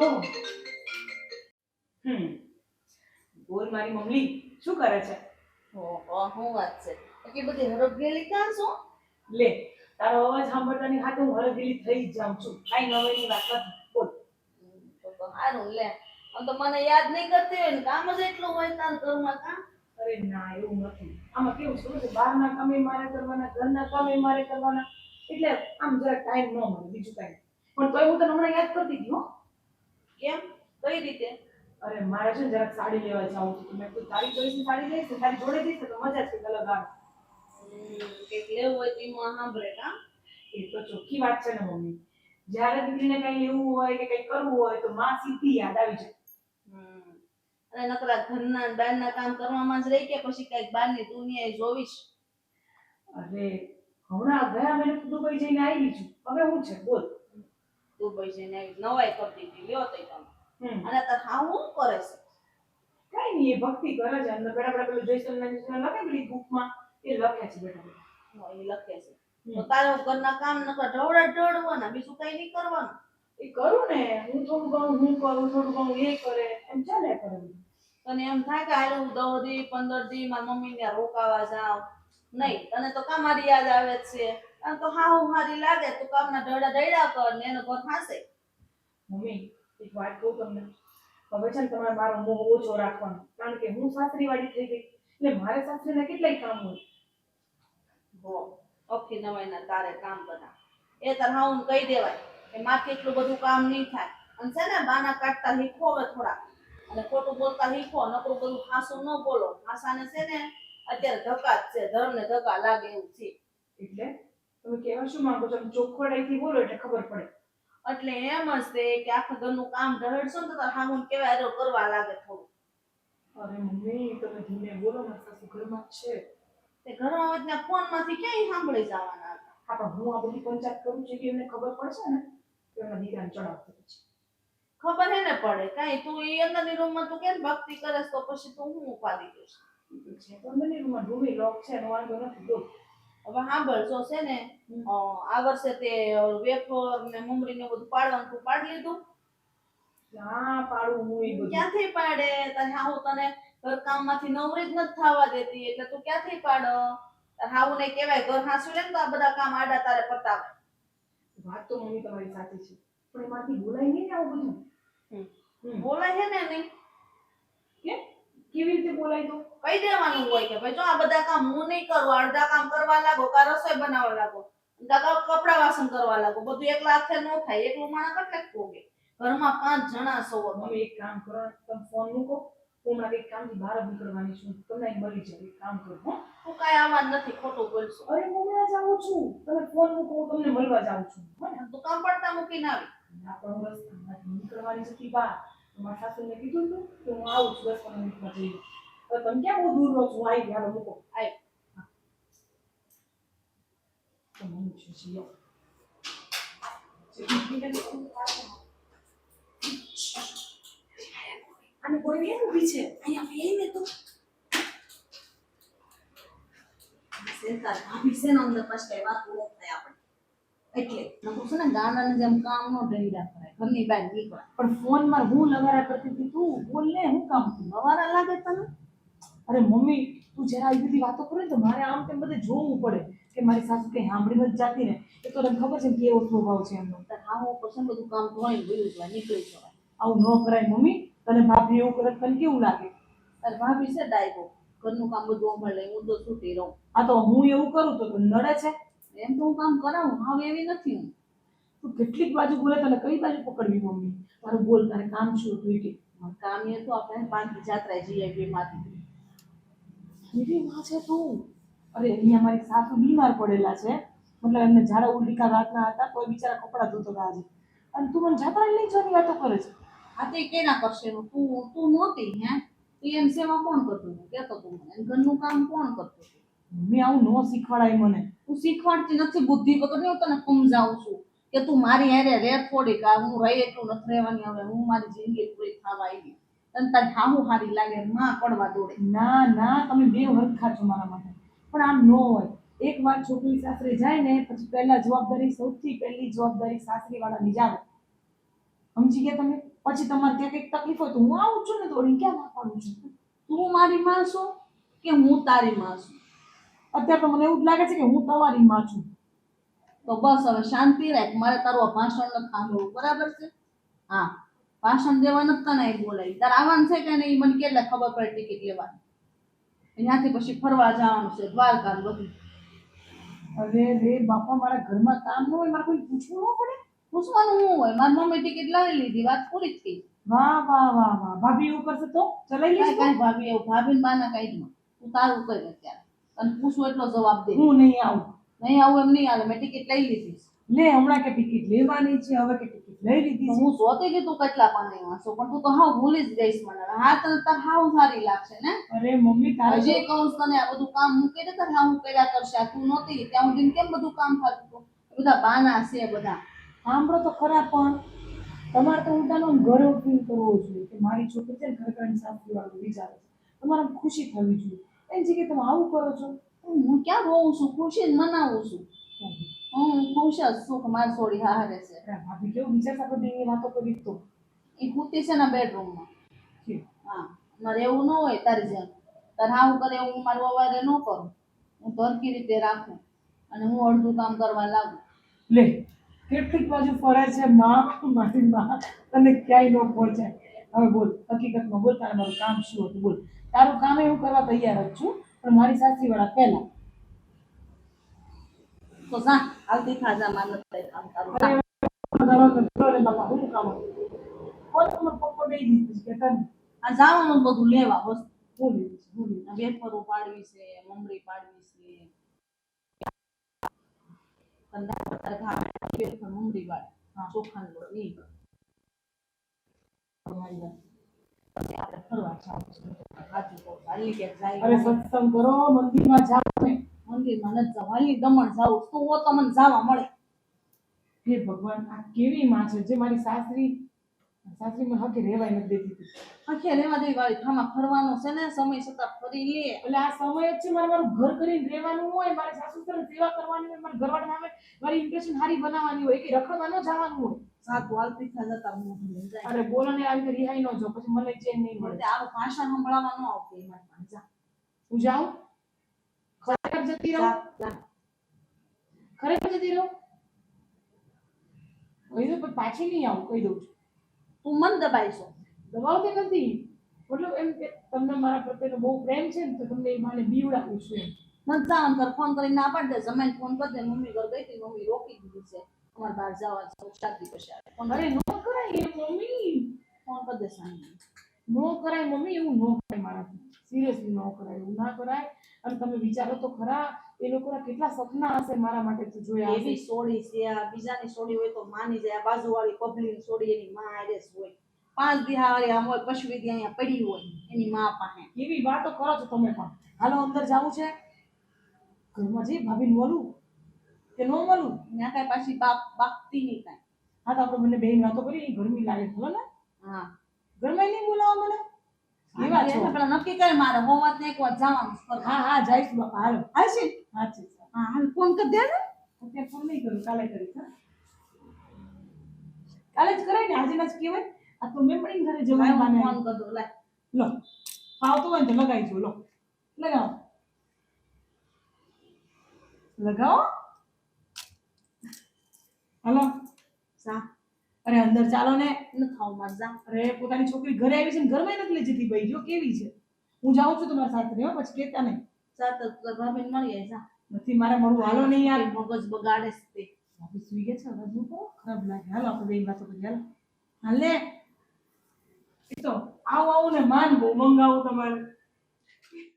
તો હમ બોલ મારી મમ્મી શું કરે છે? ઓહો શું વાત છે? એટલી બધી હરફગેલી ક્યાં છો? લે તારો અવાજ સાંભળતાની હાથે હું હરગેલી થઈ જ જાઉં છું. કાઈ નવાઈની વાત નથી બોલ. તો સારું લે. આમ તો મને યાદ નહીં કરતી હોય ને કામ જ એટલું હોય તાર ઘરમાં કામ અરે ના એવું નથી. આમાં કેવું છે કે બહારના કામે મારે કરવાના ઘરના કામે મારે કરવાના. એટલે આમ જરા ટાઈમ ન મળે બીજું કાંઈ. પણ તોય હું તને હમણાં યાદ કરતી હતી હો. કેમ? કઈ રીતે? અરે મારે છે જરાક સાડી લેવા જાવું છે. મેં કોઈ તારી ચોઈસની સાડી લઈશ તારી જોડે જઈશ તો મજા છે અલગ હમ, કંઈક લેવું હોય તો એમાં સાંભળે કામ એ તો ચોખ્ખી વાત છે ને મમ્મી. જ્યારે દીકરીને કઈ લેવું હોય કે કઈ કરવું હોય તો માં સીધી યાદ આવી જાય. અને નકરા ઘરના બહારના કામ કરવામાં જ રહી કે પછી કંઈક બહારની દુનિયાએ જોવીશ. અરે હમણાં ગયા મહિને દુબઈ જઈને આવી છું. હવે હું છે? બોલ. દુબઈ જઈને આવી નવાઈ લ્યો તઈ તમે. અને તાર હા હું કરે છે? કઈ નહીં એ ભક્તિ કરે છે. અંદર બેટા બેટા પેલું જયસલના જયસલના લખે પેલી બુકમાં? એ લખે છે બેઠા એ લખે છે. તો તારે ઘરના કામ નકર ઢવડા ઢળવાના બીજું કઈ નહીં કરવાનું. એ કરું ને. હું થોડું ઘણું હું કરું થોડું ઘણું એ કરે. એમ ચાલે કરે. તને એમ થાય કે હાલ હું દહ દી પંદર દી મારી મમ્મી ને રોકાવા જાઉં. નહીં તને તો કામ મારી યાદ આવે છે. તો હા હું હારી લાગે તો કામના ઢળા ઢળ્યા કર ને એનો ઘર હાસે. મમ્મી એક વાત કહું તમને. હવે છે ને તમારે મારો મોહ ઓછો રાખવાનો. કારણ કે હું સાસરી વાળી થઈ ગઈ. એટલે મારે સાસરીને કેટલાય કામ હોય? હો અખી નવાઈના તારે કામ બધા. એ તાર હાઉન કહી દેવાય કે માથે એટલું બધું કામ નહીં થાય. અને છે ને બાના કાઢતા શીખો હવે થોડા અને ખોટું બોલતા શીખો નકરું બધું હાસું ન બોલો. હાસાને છે ને અત્યારે ધક્કા જ છે ધર્મને ધક્કા લાગે એવું છે. એટલે તમે કહેવા શું માંગો છો? આમ ચોખ્ખવડાઈથી બોલો એટલે ખબર પડે. એટલે એમ જ તે કે આખા ઘરનું કામ ધરડશો ને તો હામુન કેવાય હારો કરવા લાગે થોડું. અરે મમ્મી તમે ધીમે બોલો મારા સાસુ ઘરમાં છે. તે ઘરમાં હોય ત્યાં ફોનમાંથી ક્યાંય સાંભળી જવાના હતા. હા પણ હું આ બધી પંચાયત કરું છું કે એમને ખબર પડશે ને કે એમના દીકરાને ચડાવતો પછી ખબર હે ને પડે. કાંઈ તું એ અંદરની રૂમમાં તું કેમ ભક્તિ કરે તો પછી તું હું ઉપાડી દઈશ? છે તો અંદરની રૂમમાં રૂમી લોક છે એનો વાંધો નથી બોલ. હવે સાંભળ જો છે ને. આ વર્ષે તે વેફર ને મમરી ને બધું પાડવાનું તું પાડી લીધું? ક્યાં પાડું હું એ બધું. ક્યાંથી પાડે? તને હાહુ તને ઘર કામમાંથી નવરી જ નથી થવા દેતી એટલે તું ક્યાંથી પાડો? હાવું ને કહેવાય ઘર હાસુ લે ને તો આ બધા કામ આડા તારે પતાવે. વાત તો મમ્મી તમારી સાચી છે. પણ એમાંથી બોલાય નહીં ને આવું બધું. બોલાય છે ને નહીં કેમ? કેવી રીતે બોલાય તો? કહી દેવાનું હોય કે ભાઈ જો આ બધા કામ હું નહીં કરું અડધા કામ કરવા લાગો કા રસોઈ બનાવવા લાગો કા કપડા વાસણ કરવા લાગો બધું એકલા હાથે ન થાય એકલું માણસ કેટલે પોગે ઘરમાં પાંચ જણા સો. મમ્મી એક કામ કરો તમે ફોન મૂકો હું નવ એક કામ કામથી બહાર નીકળવાની છું તમને મળી જાય એક કામ કરો હો. તું કાંઈ આવા નથી ખોટું બોલશો. અરે હું હમણાં જાઉં છું. તમે ફોન મૂકો હું તમને મળવા જાઉં છું હો ને. તું કામ પડતા મૂકીને આવી. ના પણ હું રસ્તામાંથી નીકળવાની છે બહાર મારા સાસુને કીધું હતું કે હું આવું છું દસ પંદર મિનિટમાં જઈ હવે તમે ક્યાં બહુ દૂર રહો છો? આવી ગયા મૂકો. આવી અને કોઈ ઊભી છે? અહીંયા બેહીને તો સેન્ટાર ભાભી છે અંદર પછી કઈ વાત એટલે નકરું છે ને ગાનાને જેમ કામ નો ઢંડા કરાય ઘરની બહાર નીકળે. પણ ફોનમાં હું લગારા કરતી હતી તું બોલ ને હું કામ તું નવારા લાગે તને? અરે મમ્મી તું જરા આવી બધી વાતો કરું ને તો મારે આમ તેમ બધે જોવું પડે કે મારી સાસુ કંઈ સાંભળી નથી જાતી ને. એ તો તને ખબર છે કે કેવો સ્વભાવ છે એમનો. હા હું ને બધું કામ ધોઈને ગયું જવાય નીકળી જવાય. આવું ન કરાય મમ્મી તને ભાભી એવું કરે તને કેવું લાગે? તારે ભાભી છે ડાયકો ઘરનું કામ બધું અમારે હું તો છૂટી રહું. હા તો હું એવું કરું તો નડે છે? એમ તો હું કામ કરાવું હવે એવી નથી હું. તું કેટલીક બાજુ બોલે તને કઈ બાજુ પકડવી મમ્મી? તારું બોલ તારે કામ શું હતું? કે કામ એ તો આપણે પાંચમી જાત્રા જઈએ બે માંથી કેવી માં છે તું? અરે અહીંયા મારી સાસુ બીમાર પડેલા છે. મતલબ એમને ઝાડા ઉલટીકા રાતના હતા કોઈ બિચારા કપડાં ધોતો હતા આજે. અને તું મને જાત્રા લઈ જવાની વાતો કરે છે? આ તે કેના કરશે? તું તું નહોતી હે? તું એમ સેવા કોણ કરતું કેતો તું મને. એમ ઘરનું કામ કોણ કરતું મમ્મી આવું ન શીખવાડાય મને. તું શીખવાડતી નથી બુદ્ધિ વગર હું તને સમજાવું છું કે તું મારી હારે રે થોડીક આ હું રહી એટલું નથી રહેવાની હવે હું મારી જિંદગી પૂરી થવા આવી. તને તારી હાહુ હારી લાગે માં પડવા દોડે. ના ના તમે બે હરખા છો મારા માટે. પણ આમ ન હોય. એક વાર છોકરી સાસરે જાય ને પછી પહેલા જવાબદારી સૌથી પહેલી જવાબદારી સાસરી વાળા ની જાવે સમજી ગયા તમે? પછી તમારે ત્યાં કંઈક તકલીફ હોય તો હું આવું છું ને દોડી ક્યાં ના પાડું છું? તું મારી માં છો કે હું તારી માં છું? અત્યારે તો મને એવું જ લાગે છે કે હું તમારી માં છું. તો બસ હવે શાંતિ રાખ. મારે તારું આ ભાષણ નથી સાંભળવું બરાબર છે? હા. ભાષણ દેવા નથી ને બોલાવી તારે આવવાનું છે કે નહીં? મને કેટલા ખબર પડે ટિકિટ લેવાની. ત્યાંથી પછી ફરવા જવાનું છે દ્વારકા બધું. અરે રે બાપા મારા ઘરમાં કામ ન હોય મારે કોઈ પૂછવું ન પડે. પૂછવાનું હું હોય. મારી મમ્મી ટિકિટ લાવી લીધી. વાત પૂરી થઈ. વાહ વાહ વાહ વાહ. ભાભી એવું કરશે તો? ચલાવી કાંઈ ભાભી એવું ભાભી બાના કઈ તું તારું કર અત્યારે. અને પૂછું એટલો જવાબ દે. હું નહીં આવું. નહીં આવું એમ નહીં હાલે મેં ટિકિટ લઈ લીધી. લે હમણાં કે ટિકિટ લેવાની છે હવે કે ટિકિટ લઈ લીધી હું જોતી કે તું કેટલા પાણી વાંચો પણ તું તો હાવ ભૂલી જ ગઈશ મને. હા તને તાર હાવ સારી લાગશે ને? અરે મમ્મી તારે જે કહું તને આ બધું કામ મૂકી દે તારે હું કર્યા કરશે. તું નહોતી ત્યાં સુધી કેમ બધું કામ થતું બધા બાના છે બધા. સાંભળો તો ખરા પણ તમારે તો ઉલટાનો ગર્વ ફીલ કરવો જોઈએ કે મારી છોકરી છે ઘર ખરેખર સાફ વાળું વિચારે છે. તમારે ખુશી થવી જોઈએ. એની જગ્યાએ તમે આવું કરો છો? હું ક્યાં રોઉં છું? ખુશી મનાવું છું. હું ખુશ જ છું કે મારી છોડી હારે છે. ભાભી કેવું વિચારતા આપણે બેની વાતો કરી તો? એ કૂતી છે ને બેડરૂમમાં હા મારે એવું ન હોય તારી જેમ. તારે હાવું કરે એવું હું મારું અવારે ન કરું. હું હરખી રીતે રાખું અને હું અડધું કામ કરવા લાગું. લે કેટલીક બાજુ ફરે છે માં મારી માં તને ક્યાંય ન પહોંચાય. હવે બોલ હકીકતમાં બોલ તારે મારું કામ શું હતું? બોલ. તારું કામ એવું કરવા તૈયાર જ છું પણ મારી સાસરી વાળા પહેલા. તો જા હાલતી થા જા નથી કામ તારું. બાપા હું કામ કોણ તમારો પપ્પો દઈ દીધું કે તને. આ જવાનું બધું લેવા વસ્તુ હું લીધું છે હું લીધું વેફરો પાડવી છે મમરી પાડવી છે. મમરી પાડે. ચોખાનો લોટ આપણે ફરવા જવાનું છે સાચું કહું છું. હાલી જાય અરે સત્સંગ કરો મંદિરમાં જાઓ ને મંદિરમાં નથી જવું હાલી દમણ જાવું તું હો તો મને મળે હે ભગવાન આ કેવી માં છે જે મારી સાસરી સાસરી મને હકે રહેવાય નથી દેતી. આખે રેવા દેવી વાળી થામાં ફરવાનો છે ને સમય છતાં ફરી લે એટલે આ સમય જ છે મારે મારું ઘર કરીને રહેવાનું હોય મારે સાસુ સસરાની સેવા કરવાની હોય મારા ઘરવાળા સામે મારી ઇમ્પ્રેશન સારી બનાવવાની હોય કે રખડવા ન જવાનું હોય સાતું હું અરે બોલો ને આવી રિહાઈ ન જો પછી મને ચેન નહીં મળે. એટલે આવું ભાષણ સંભળાવવા ન આવતું એમાં પણ જા. હું જાઉં? ખરેખર જતી રહો. ખરેખર જતી રહું. કહી દઉં પણ પાછી નહીં આવું કહી દઉં છું. તું મન દબાઈશો દબાવતી નથી. મતલબ એમ કે તમને મારા પ્રત્યેનો બહુ પ્રેમ છે ને તો તમને એ માને બીવડાવું છું એમ. મન જાવ કર ફોન કરીને ના પાડી દે જમાઈને ફોન કરી દે મમ્મી ઘર ગઈ હતી મમ્મી રોકી દીધી છે. અમારે બહાર જવા છે શાદી પછી આવે ફોન અરે નો કરાય મમ્મી ફોન કરી દે સાંજે નો કરાય મમ્મી એવું નો કરાય મારાથી સિરિયસલી નો કરાય એવું ના કરાય અને તમે વિચારો તો ખરા એ લોકોના કેટલા સપના હશે મારા માટે તો જોયા એવી સોડી છે આ બીજાની સોડી હોય તો માની જાય બાજુ બાજુવાળી પબ્લિક સોડી એની માં આરેસ હોય પાંચ દિહાળી આમ હોય પશુ વિધિ અહીંયા પડી હોય એની માં પાસે એવી વાતો કરો છો તમે પણ હાલો અંદર જવું છે ઘરમાં જઈ ભાભીને મળું કે ન મળું? ત્યાં કાંઈ પાછી બાપ બાપતી નહીં કાંઈ. હા તો આપણે બંને બેન વાતો કરી ગરમી લાગે ખબર ને? હા. ઘરમાં નહીં બોલાવો મને? કેવા છો. પેલા નક્કી કરે મારે હોવાત ને એક વાર જવાનું હા હા જઈશ બાપા હાલો. હાલ છે? હા છે હા હાલ ફોન કરી દે ને. અત્યારે ફોન નહીં કરું કાલે કરીશ હા. કાલે જ કરાય ને આજે ના જ કહેવાય. આ તો મેમણી ઘરે લાય જવાનું ફોન કરી લાય. લો. ફાવતું હોય તો લગાવી જો લો. લગાવો. લગાવો. હલો. સા અરે અંદર ચાલો ને. ન થાવ માર જા. અરે પોતાની છોકરી ઘરે આવી છે ને ઘરમાં નથી લઈ જતી ભાઈ. જો કેવી છે. હું જાઉં છું તમારા સાથે હો પછી કેતા નહીં. સા તો તાર ભાભીને મળી જાય સા નથી મારે મળવું હાલો નહીં યાર. મગજ બગાડે છે તે. ઓફિસ સુઈ ગયા છે હજુ શું ખરાબ લાગે. હાલો આપણે બેન વાતો કરીએ હાલો. હાલે. એ તો આવું આવું ને માન બહુ મંગાવું તમારે.